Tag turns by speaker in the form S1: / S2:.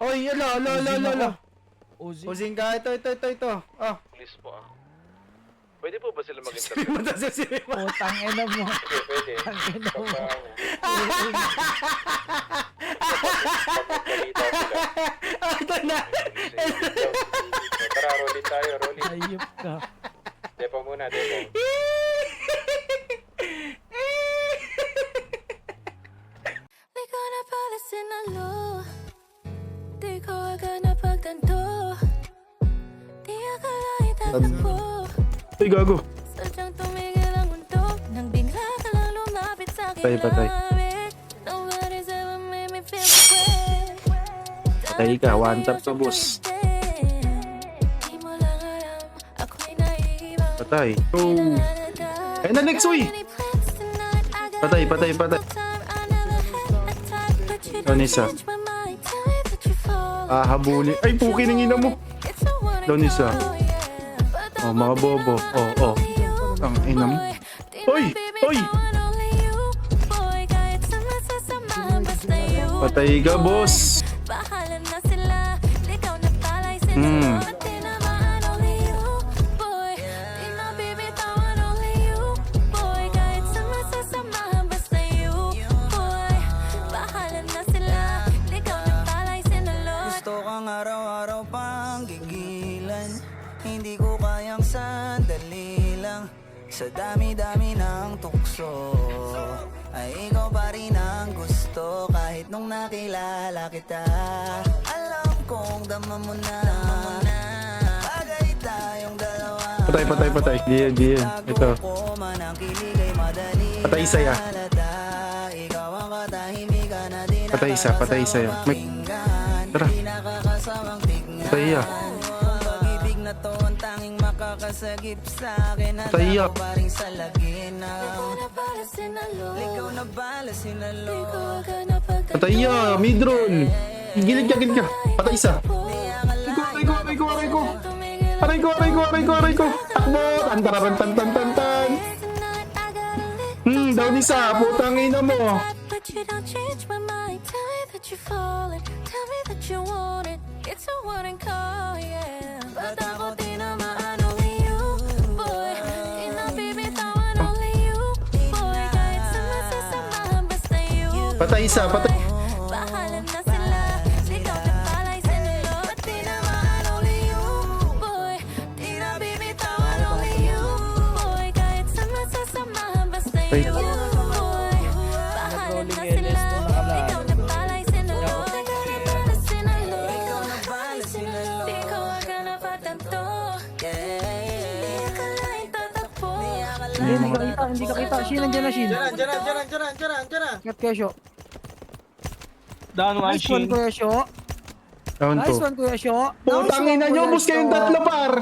S1: Oy, ala, ala, ala, ala, ala.
S2: Uzi.
S1: Pusing ka, ito, ito, ito, ito. Ah,
S3: Please po ah. Pwede po ba sila
S1: mo tas sino mo?
S2: Putang ina mo.
S3: Pwede, pwede.
S2: Tangina mo.
S3: Pagpagsalita sila.
S1: Ah, ito na.
S3: Tara, rolling tayo, rolling.
S2: Ayop ka.
S3: Depo muna, depo.
S4: Di ko na pala sinalo
S1: Uy, gago.
S4: Sa
S1: Patay, patay. Patay ka, one tap to, boss.
S4: Naiiba
S1: Patay. Oh. Ayun na, next, uy. Patay, patay, patay. Doon isa. Ah, habulin. Ay, puki ng ina mo. Doon isa. Oh, mga bobo. Oh, oh. Ang ina mo. Oy! Oy! Patay ka, boss. Hmm.
S5: Araw-araw pang gigilan Hindi ko kayang sandali lang Sa dami-dami ng tukso Ay ikaw pa rin ang gusto Kahit nung nakilala kita Alam kong dama mo na Bagay tayong dalawa
S1: Patay, patay, patay. Di yan, di yan. Ito. Patay isa ya. Patay isa, patay isa ya. May... Tara.
S5: nakakasamang tignan
S1: Patay ya.
S5: Kung pag-ibig na to ang tanging makakasagip sa akin At
S1: Patay ya.
S5: ako pa rin sa lagina
S4: Ikaw na sinalo
S5: Ikaw na bala sinalo
S4: ko
S1: ya, midron. Gilid ka, gilid ka. Patay isa. Aray ko, aray ko, aray ko. Aray ko, aray ko, aray ko, aray ko. Takbo. Tantararan, tan, tan, tan, tan. Hmm, down isa. Putang ina mo.
S4: But you don't change my mind. That you're falling. Tell me that you want it. It's a warning call, yeah. But ako tinamaan only you, boy. Inabibitawan only you, boy. Kahit sa masasamahan, basta you.
S1: Patay isa, patay.
S4: Bahala na sila. Ikaw na pala'y sinalo. Ba't tinamaan only you, boy? Di only you, boy. Kahit sa masasamahan, basta
S1: Wait.
S4: you, Hindi,
S2: hindi ka kita, hindi ka kita. Shin, nandiyan na Shin.
S6: Diyan, diyan, diyan, diyan, diyan, diyan.
S2: Ingat kayo, Sho.
S7: Down one
S2: Nice one. Kuya Sho.
S1: Down
S2: Nice
S1: to.
S2: one, Kuya Sho.
S1: Putang ina nyo, bus kayong tatlo par.